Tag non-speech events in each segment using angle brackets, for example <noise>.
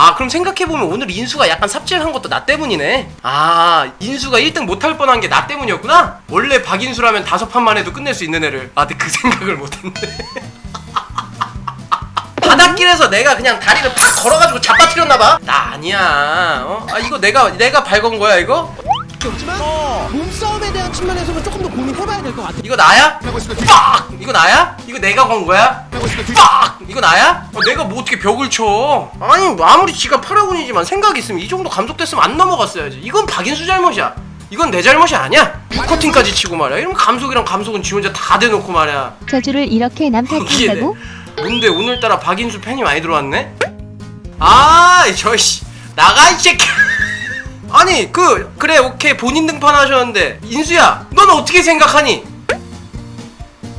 아 그럼 생각해보면 오늘 인수가 약간 삽질한 것도 나 때문이네. 아 인수가 1등 못할 뻔한 게 나 때문이었구나? 원래 박인수라면 다섯 판만 해도 끝낼 수 있는 애를. 아 근데 그 <laughs> 생각을 못했네. <laughs> 바닷길에서 내가 그냥 다리를 팍 걸어가지고 잡아뜨렸나봐? 나 아니야. 어? 아 이거 내가 내가 밟은 거야 이거? 없지만 몸싸움에 대한 측면에서는 조금 더 해봐야 될 것 같아. 이거 나야? 빡! 이거 나야? 이거 내가 건 거야? 빡! 이거 나야? 어, 내가 뭐 어떻게 벽을 쳐? 아니 아무리 지가 파라곤이지만 생각이 있으면 이 정도 감속됐으면 안 넘어갔어야지 이건 박인수 잘못이야 이건 내 잘못이 아니야 6커팅까지 치고 말이야 이러면 감속이랑 감속은 지 혼자 다 대놓고 말이야 저주를 이렇게 남 이게 탓한다고? 뭔데 오늘따라 박인수 팬이 많이 들어왔네? 아 저씨 나가 이 새끼 아니 그 그래 오케이 본인 등판 하셨는데 인수야 넌 어떻게 생각하니?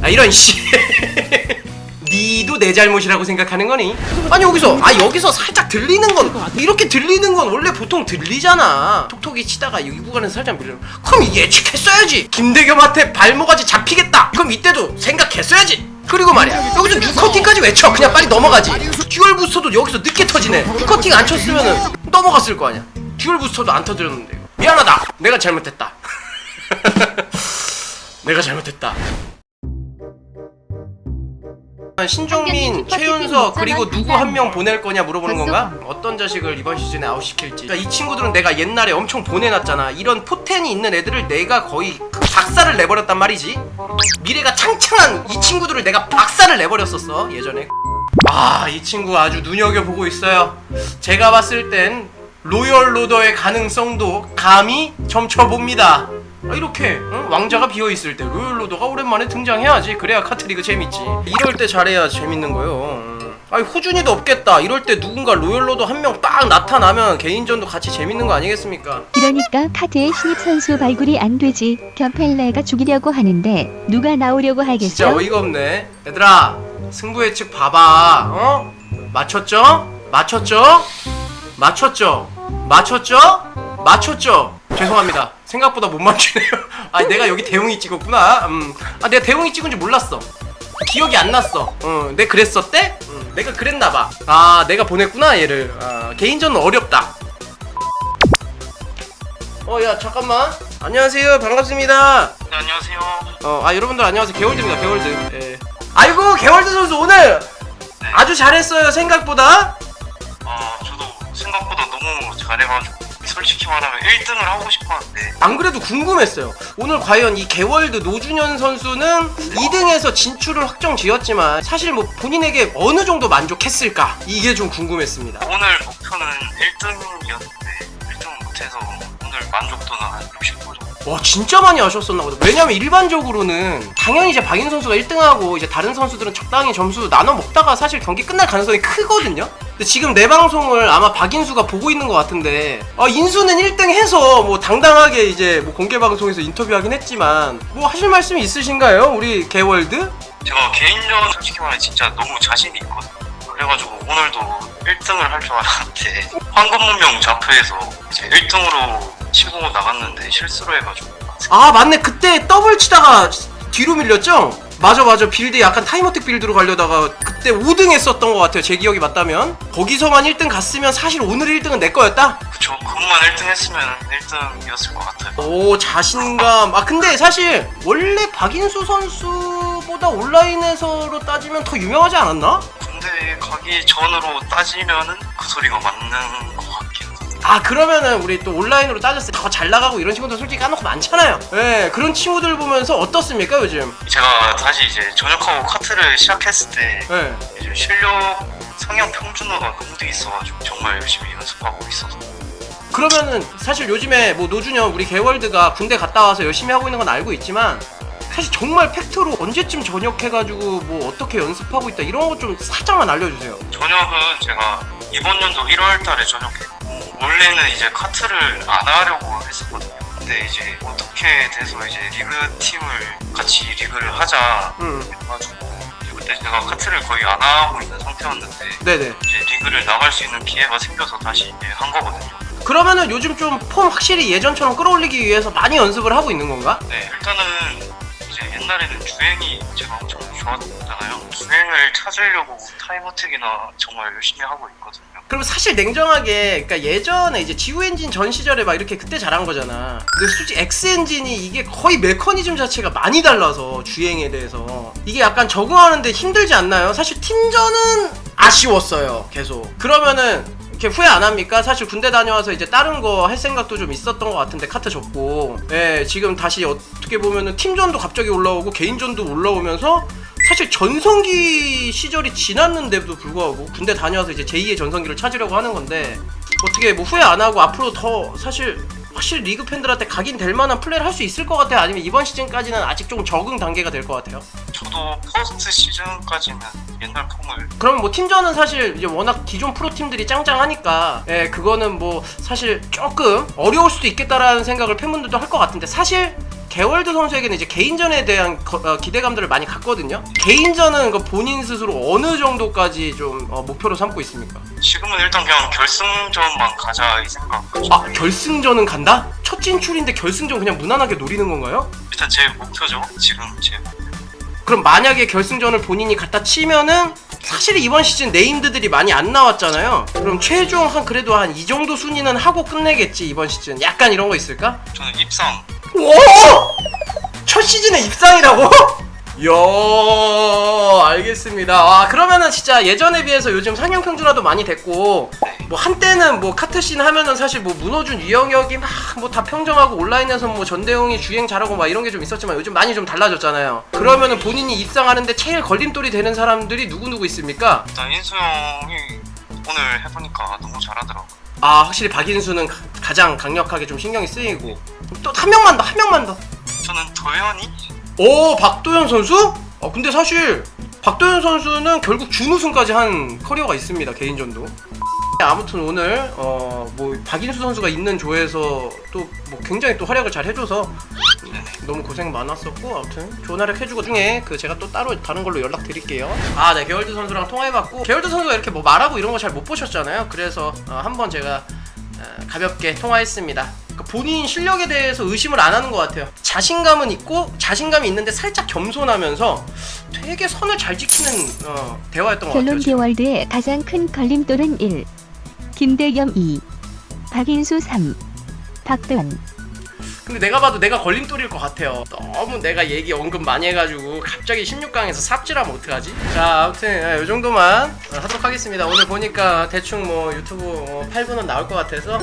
아 이런 씨. <laughs> 니도 내 잘못이라고 생각하는 거니? 아니 여기서 아 여기서 살짝 들리는 건 이렇게 들리는 건 원래 보통 들리잖아. 톡톡이 치다가 이 구간에서 살짝 밀려. 그럼 예측했어야지. 김대겸한테 발모가지 잡히겠다. 그럼 이때도 생각했어야지. 그리고 말이야 여기서 6커팅까지 외쳐. 그냥 빨리 넘어가지. 듀얼 부스터도 여기서 늦게 터지네. 6커팅 안 쳤으면은 넘어갔을 거 아니야 듀얼 부스터도 안 터졌는데. 미안하다! 내가 잘못했다. <laughs> 내가 잘못했다. 신종민, 최윤석 그리고 누구 한 명 보낼 거냐 물어보는 건가? 어떤 자식을 이번 시즌에 아웃시킬지. 그러니까 이 친구들은 내가 옛날에 엄청 보내놨잖아. 이런 포텐이 있는 애들을 내가 거의 그 박살을 내버렸단 말이지. 미래가 창창한 이 친구들을 내가 박살을 내버렸었어 예전에. 아 이 친구 아주 눈여겨보고 있어요. 제가 봤을 땐 로열 로더의 가능성도 감히 점쳐봅니다 아, 이렇게 응? 왕자가 비어 있을 때 로열 로더가 오랜만에 등장해야지 그래야 카트리그 재밌지 이럴 때 잘해야 재밌는 거요 음. 아니 호준이도 없겠다 이럴 때 누군가 로열 로더 한 명 딱 나타나면 개인전도 같이 재밌는 거 아니겠습니까 그러니까 카드의 신입 선수 발굴이 안 되지. 견펠레가 죽이려고 하는데 누가 나오려고 진짜 하겠어? 어이가 없네 얘들아 승부 예측 봐봐 어? 맞췄죠? 맞췄죠? 맞췄죠? 맞췄죠? 맞췄죠? 죄송합니다 생각보다 못 맞추네요 <laughs> 아 내가 여기 대웅이 찍었구나 음. 아 내가 대웅이 찍은 줄 몰랐어 기억이 안 났어 어, 내 그랬었대? 음, 내가 그랬나봐 아 내가 보냈구나 얘를 아, 개인전은 어렵다 어 야 잠깐만 안녕하세요 반갑습니다 네, 안녕하세요. 어, 아 여러분들 안녕하세요. 개월드입니다. 개월드. 예. 아이고 개월드 선수 오늘 아주 잘했어요 생각보다. 어, 저도 생각보다 너무 잘해가지고 솔직히 말하면 1등을 하고 싶었는데 안 그래도 궁금했어요. 오늘 과연 이 개월드 노준현 선수는 2등에서 진출을 확정 지었지만 사실 뭐 본인에게 어느 정도 만족했을까 이게 좀 궁금했습니다. 오늘 목표는 1등이었는데 1등 못해서 오늘 만족도는 한 60% 정도. 와 진짜 많이 하셨었나 보다. 왜냐면 일반적으로는 당연히 이제 박인 선수가 1등하고 이제 다른 선수들은 적당히 점수 나눠 먹다가 사실 경기 끝날 가능성이 크거든요. 근데 지금 내 방송을 아마 박인수가 보고 있는 것 같은데 아 인수는 1등 해서 뭐 당당하게 이제 뭐 공개 방송에서 인터뷰하긴 했지만 뭐 하실 말씀이 있으신가요? 우리 개월드? 제가 개인전 솔직히 말해 진짜 너무 자신이 있거든요. 그래가지고 오늘도 1등을 할 줄 알았는데 <laughs> 황금문명 자프에서 이제 1등으로 치고 나갔는데 실수로 해가지고 아 맞네 그때 더블 치다가 뒤로 밀렸죠? 맞아 맞아 빌드 약간 타임어택 빌드로 가려다가 그때 5등 했었던 것 같아요 제 기억이 맞다면 거기서만 1등 갔으면 사실 오늘 1등은 내 거였다? 그쵸 그것만 1등 했으면 1등이었을 것 같아요. 오 자신감 아 근데 사실 원래 박인수 선수보다 온라인에서로 따지면 더 유명하지 않았나? 군대 가기 전으로 따지면은 그 소리가 맞는 것 같긴. 아 그러면은 우리 또 온라인으로 따졌을 때 더 잘 나가고 이런 친구들 솔직히 까놓고 많잖아요. 예 그런 친구들 보면서 어떻습니까 요즘? 제가 다시 이제 전역하고 카트를 시작했을 때 예. 이제 실력 상향 평준화가 너무 돼 있어가지고 정말 열심히 연습하고 있어서. 그러면은 사실 요즘에 뭐 노준현 우리 개월드가 군대 갔다 와서 열심히 하고 있는 건 알고 있지만 사실 정말 팩트로 언제쯤 전역해가지고 뭐 어떻게 연습하고 있다 이런 거 좀 살짝만 알려주세요 전역은 제가 이번 연도 1월 달에 전역했고 원래는 이제 카트를 안 하려고 했었거든요. 근데 이제 어떻게 돼서 이제 리그 팀을 같이 리그를 하자 음 해가지고 이제 그때 제가 카트를 거의 안 하고 있는 상태였는데 네네 이제 리그를 나갈 수 있는 기회가 생겨서 다시 이제 한 거거든요. 그러면은 요즘 좀 폼 확실히 예전처럼 끌어올리기 위해서 많이 연습을 하고 있는 건가? 네, 일단은 옛날에는 주행이 제가 엄청 좋았잖아요. 주행을 찾으려고 타임어택이나 정말 열심히 하고 있거든요. 그럼 사실 냉정하게 그러니까 예전에 이제 지우 엔진 전 시절에 막 이렇게 그때 잘한 거잖아. 근데 솔직히 X 엔진이 이게 거의 메커니즘 자체가 많이 달라서 주행에 대해서 이게 약간 적응하는데 힘들지 않나요? 사실 팀전은 아쉬웠어요. 계속. 그러면은 이렇게 후회 안 합니까? 사실 군대 다녀와서 이제 다른 거 할 생각도 좀 있었던 것 같은데 카트 접고 예 지금 다시 어떻게 보면은 팀전도 갑자기 올라오고 개인전도 올라오면서 사실 전성기 시절이 지났는데도 불구하고 군대 다녀와서 이제 제2의 전성기를 찾으려고 하는 건데 어떻게 뭐 후회 안 하고 앞으로 더 사실 확실히 리그 팬들한테 각인 될 만한 플레이를 할 수 있을 것 같아요? 아니면 이번 시즌까지는 아직 좀 적응 단계가 될 것 같아요? 저도 퍼스트 시즌까지는 옛날 폼을 그럼 뭐 팀전은 사실 이제 워낙 기존 프로 팀들이 짱짱하니까 예 그거는 뭐 사실 조금 어려울 수도 있겠다라는 생각을 팬분들도 할 것 같은데 사실 개월드 선수에게는 이제 개인전에 대한 거- 어, 기대감들을 많이 갖거든요. 개인전은 그 본인 스스로 어느 정도까지 좀 어, 목표로 삼고 있습니까? 지금은 일단 그냥 결승전만 가자 이 생각. 아 결승전은 간다? 첫 진출인데 결승전 그냥 무난하게 노리는 건가요? 일단 제 목표죠. 지금 제 그럼 만약에 결승전을 본인이 갖다 치면은 사실 이번 시즌 네임드들이 많이 안 나왔잖아요. 그럼 최종 한 그래도 한 이 정도 순위는 하고 끝내겠지 이번 시즌. 약간 이런 거 있을까? 저는 입상 오! 첫 시즌에 입상이라고? 이야 알겠습니다. 아 그러면은 진짜 예전에 비해서 요즘 상향 평준화도 많이 됐고 뭐 한때는 뭐 카트씬 하면은 사실 뭐 문호준, 이영혁이 막 뭐 다 평정하고 온라인에서 뭐 전대웅이 주행 잘하고 막 이런 게 좀 있었지만 요즘 많이 좀 달라졌잖아요. 그러면은 본인이 입상하는데 제일 걸림돌이 되는 사람들이 누구 누구 있습니까? 일단 인수 형이 오늘 해보니까 너무 잘하더라고. 아 확실히 박인수는 가- 가장 강력하게 좀 신경이 쓰이고 또 한 명만 더 한 명만 더. 저는 도현이 오 박도현 선수? 어 근데 사실 박도현 선수는 결국 준우승까지 한 커리어가 있습니다 개인전도. 아무튼 오늘 어 뭐 박인수 선수가 있는 조에서 또 뭐 굉장히 또 활약을 잘 해줘서 너무 고생 많았었고 아무튼 좋은 활약 해주고 중에 그 제가 또 따로 다른 걸로 연락 드릴게요. 아네 게월드 선수랑 통화해봤고 게월드 선수가 이렇게 뭐 말하고 이런 거 잘 못 보셨잖아요. 그래서 어, 한번 제가 어, 가볍게 통화했습니다. 그러니까 본인 실력에 대해서 의심을 안 하는 것 같아요. 자신감은 있고 자신감이 있는데 살짝 겸손하면서 되게 선을 잘 지키는 어, 대화였던 것 같아요. 결론 지금. 개월드의 가장 큰 걸림돌은 1. 김대겸 2. 박인수 3. 박도현 근데 내가 봐도 내가 걸림돌일 것 같아요. 너무 내가 얘기 언급 많이 해가지고 갑자기 16강에서 삽질하면 어떡하지? 자, 아무튼 이 정도만 하도록 하겠습니다. 오늘 보니까 대충 뭐 유튜브 8분은 나올 것 같아서